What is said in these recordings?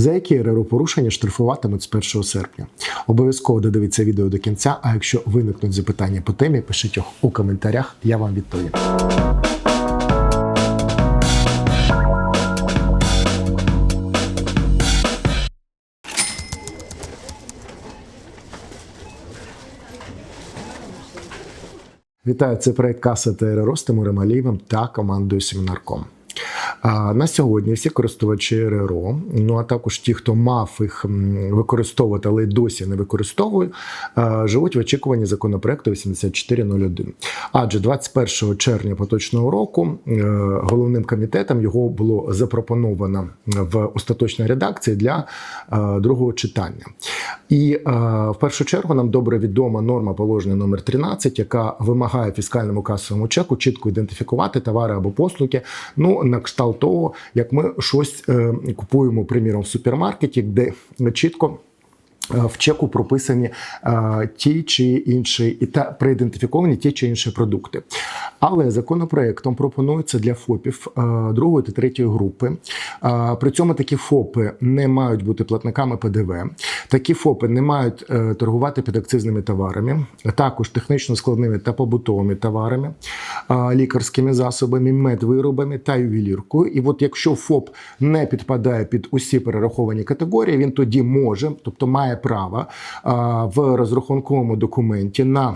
за які РРО порушення штрафуватимуть з 1 серпня. Обов'язково додивіться відео до кінця. А якщо виникнуть запитання по темі, пишіть їх у коментарях. Я вам відповім. Вітаю, це проект Каса та РРО з Тимуром Алієвим та командою Семінарком. На сьогодні всі користувачі РРО, ну а також ті, хто мав їх використовувати, але й досі не використовує, живуть в очікуванні законопроекту 8401. Адже 21 червня поточного року е, головним комітетом його було запропоновано в остаточній редакції для е, другого читання. І е, в першу чергу нам добре відома норма положення номер 13, яка вимагає фіскальному касовому чеку чітко ідентифікувати товари або послуги. Ну на кшталт того, як ми щось е, купуємо, приміром, в супермаркеті, де чітко. е, В чеку прописані е, ті чи інші і та проідентифіковані ті чи інші продукти. Але законопроектом пропонується для ФОПів е, другої та третьої групи. Е, при цьому такі ФОПи не мають бути платниками ПДВ. Такі ФОПи не мають е, торгувати підакцизними товарами, також технічно складними та побутовими товарами, лікарськими засобами, медвиробами та ювеліркою. І от якщо ФОП не підпадає під усі перераховані категорії, він тоді може, тобто має право в розрахунковому документі на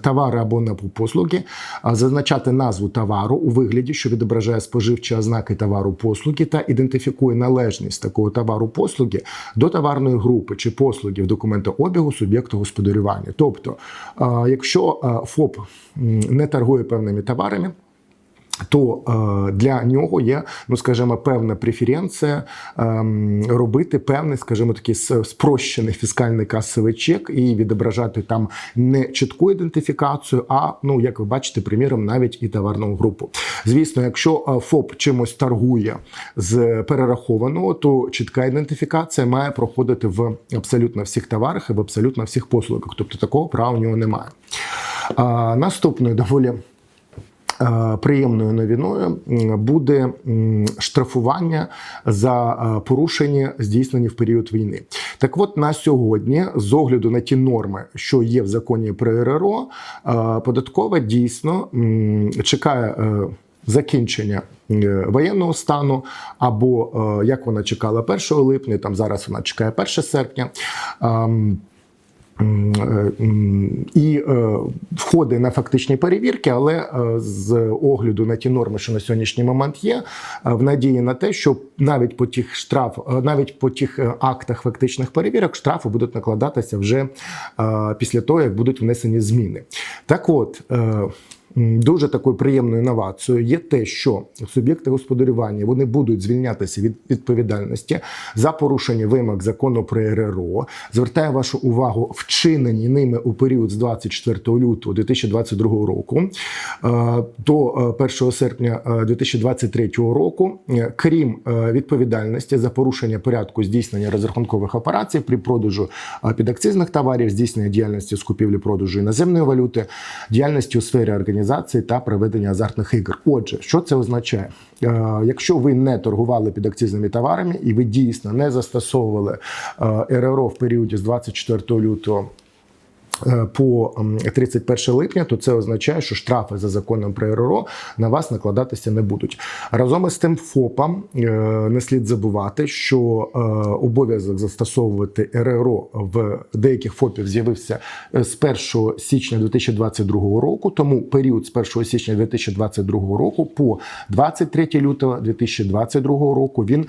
товари або на послуги зазначати назву товару у вигляді, що відображає споживчі ознаки товару послуги та ідентифікує належність такого товару послуги до товарної групи чи послуги в документообігу суб'єкту господарювання. Тобто, якщо ФОП не торгує певними товарами, то е, для нього є, ну скажімо, певна преференція ем, робити певний, скажімо, такий спрощений фіскальний касовий чек і відображати там не чітку ідентифікацію, а ну як ви бачите, приміром, навіть і товарну групу. Звісно, якщо е, ФОП чимось торгує з перерахованого, то чітка ідентифікація має проходити в абсолютно всіх товарах і в абсолютно всіх послугах. Тобто такого права у нього немає. Наступною доволі. Е, Приємною новиною буде штрафування за е, порушення, здійснені в період війни. Так от на сьогодні, з огляду на ті норми, що є в законі про РРО, е, податкова дійсно чекає. Закінчення воєнного стану, або як вона чекала 1 липня, там зараз вона чекає 1 серпня. Е, і входи на фактичні перевірки, але е, з огляду на ті норми, що на сьогоднішній момент є, е, в надії на те, що навіть по тих штраф, е, навіть по тих е, актах фактичних перевірок штрафи будуть накладатися вже е, після того, як будуть внесені зміни. Так от. Дуже такою приємною інновацією є те, що суб'єкти господарювання вони будуть звільнятися від відповідальності за порушення вимог закону про РРО. Звертаю вашу увагу вчинені ними у період з 24 лютого 2022 року е, до е, 1 серпня е, 2023 року, е, крім е, відповідальності за порушення порядку здійснення розрахункових операцій при продажу підакцизних товарів, здійснення діяльності з купівлі-продажу іноземної валюти, діяльності у сфері організації та проведення азартних ігор. Отже, що це означає? Е, Якщо ви не торгували підакцизними товарами і ви дійсно не застосовували е, РРО в періоді з 24 лютого по м, 31 липня, то це означає, що штрафи за законом про РРО на вас накладатися не будуть. Разом із тим, ФОПам е, не слід забувати, що е, обов'язок застосовувати РРО в деяких ФОПів з'явився е, з 1 січня 2022 року. Тому період з 1 січня 2022 року по 23 лютого 2022 року він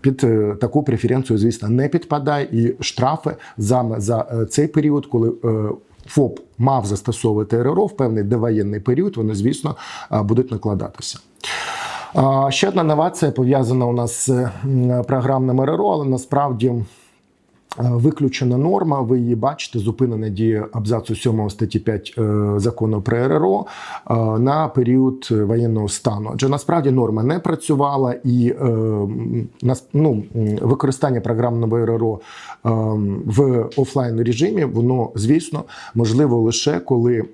під е, таку преференцію, звісно, не підпадає, і штрафи за, за е, цей період, коли е, ФОП мав застосовувати РРО в певний довоєнний період, вони, звісно, будуть накладатися. Ще одна новація пов'язана у нас з програмним РРО, але насправді Виключена норма, ви її бачите, зупинена дія абзацу 7 статті 5 е, закону про РРО е, на період воєнного стану. Адже насправді норма не працювала, і е, ну, використання програмного РРО е, в офлайн режимі, воно звісно можливо лише коли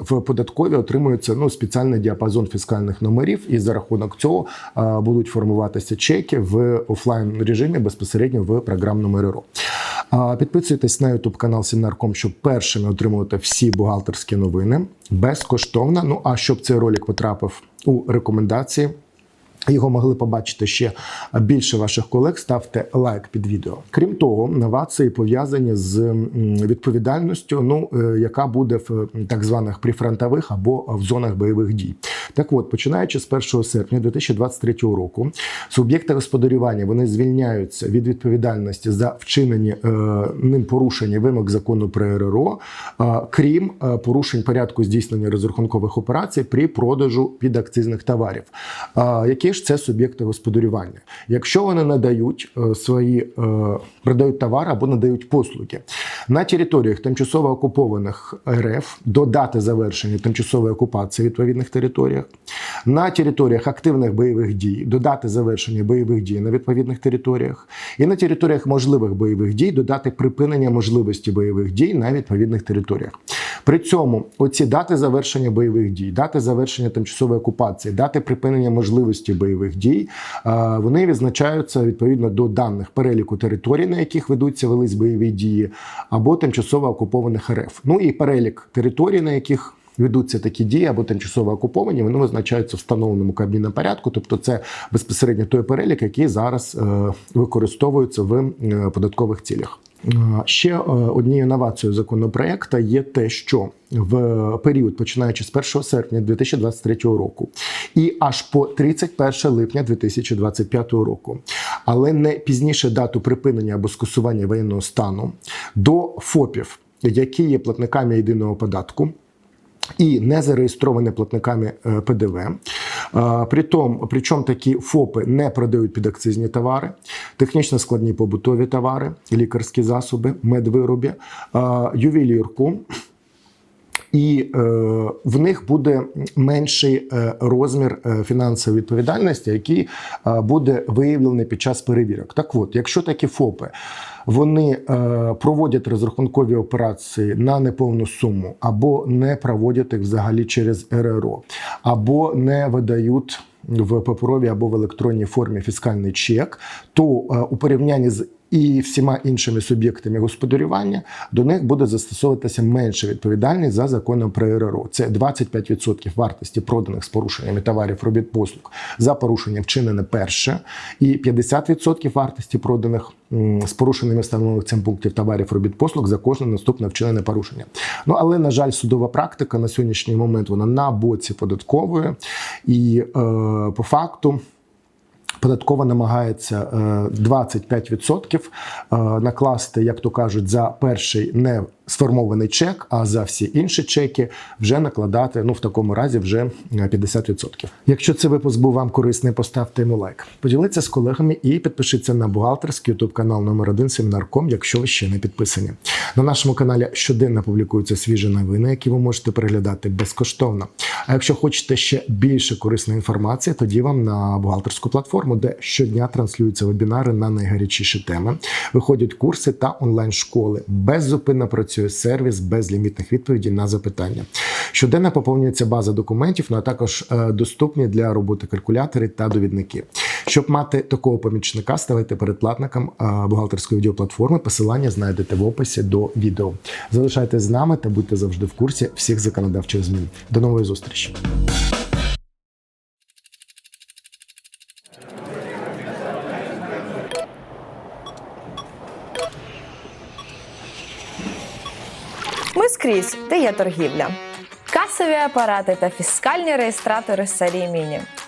в податкові отримується ну спеціальний діапазон фіскальних номерів, і за рахунок цього е, будуть формуватися чеки в офлайн режимі безпосередньо в програмному РРО. Підписуйтесь на YouTube канал Семінарком, щоб першими отримувати всі бухгалтерські новини безкоштовно. Ну а щоб цей ролик потрапив у рекомендації. Його могли побачити ще більше ваших колег. Ставте лайк під відео. Крім того, новації пов'язані з відповідальністю, ну е, яка буде в так званих прифронтових або в зонах бойових дій. Так от, починаючи з 1 серпня 2023 року, суб'єкти господарювання вони звільняються від відповідальності за вчинені е, ним порушення вимог закону про РРО, е, крім е, порушень порядку здійснення розрахункових операцій при продажу підакцизних товарів. Е, які ж це суб'єкти господарювання? Якщо вони надають е, свої е, продають товари або надають послуги на територіях тимчасово окупованих РФ до дати завершення тимчасової окупації відповідних територіях, на територіях активних бойових дій до дати завершення бойових дій на відповідних територіях, і на територіях можливих бойових дій до дати припинення можливості бойових дій на відповідних територіях. При цьому оці дати завершення бойових дій, дати завершення тимчасової окупації, дати припинення можливості бойових дій, е, вони відзначаються відповідно до даних переліку територій, на яких ведуться велись бойові дії, або тимчасово окупованих РФ. Ну і перелік територій, на яких Ведуться такі дії або тимчасово окуповані, вони визначаються в встановленому кабміном порядку. Тобто, це безпосередньо той перелік, який зараз е, використовується в е, податкових цілях. Е, Ще однією новацією законопроекту є те, що в період, починаючи з 1 серпня 2023 року і аж по 31 липня 2025 року, але не пізніше дату припинення або скасування воєнного стану до ФОПів, які є платниками єдиного податку і не зареєстровані платниками е, ПДВ. Е, Притом, причому такі ФОПи не продають підакцизні товари, технічно складні побутові товари, лікарські засоби, медвироби, е, ювелірку. І е, в них буде менший е, розмір е, фінансової відповідальності, який буде виявлений під час перевірок. Так от, якщо такі ФОПи вони проводять розрахункові операції на неповну суму, або не проводять їх взагалі через РРО, або не видають в паперовій або в електронній формі фіскальний чек, то у порівнянні з і всіма іншими суб'єктами господарювання до них буде застосовуватися менша відповідальність за законом про РРО. Це 25% вартості проданих з порушеннями товарів робіт послуг за порушення вчинене перше, і 50% вартості проданих з порушеннями встановлених цим пунктів товарів робіт послуг за кожне наступне вчинене порушення. Ну але на жаль, судова практика на сьогоднішній момент вона на боці податкової, і е, по факту. Податкова намагається е, 25% е, накласти, як то кажуть, за перший не сформований чек, а за всі інші чеки вже накладати. Ну в такому разі вже е, 50%. Якщо цей випуск був вам корисний, поставте йому лайк. Поділіться з колегами і підпишіться на бухгалтерський ютуб канал номер 1 Семінарком, якщо ви ще не підписані. На нашому каналі щоденно публікуються свіжі новини, які ви можете переглядати безкоштовно. А якщо хочете ще більше корисної інформації, тоді вам на бухгалтерську платформу, де щодня транслюються вебінари на найгарячіші теми, виходять курси та онлайн-школи. Беззупинно працює сервіс безлімітних відповідей на запитання. Щоденно поповнюється база документів, ну а також е, доступні для роботи калькулятори та довідники. Щоб мати такого помічника, ставайте передплатником бухгалтерської відеоплатформи. Посилання знайдете в описі до відео. Залишайтесь з нами та будьте завжди в курсі всіх законодавчих змін. До нової зустрічі! Ми скрізь, де є торгівля. Касові апарати та фіскальні реєстратори серії Міні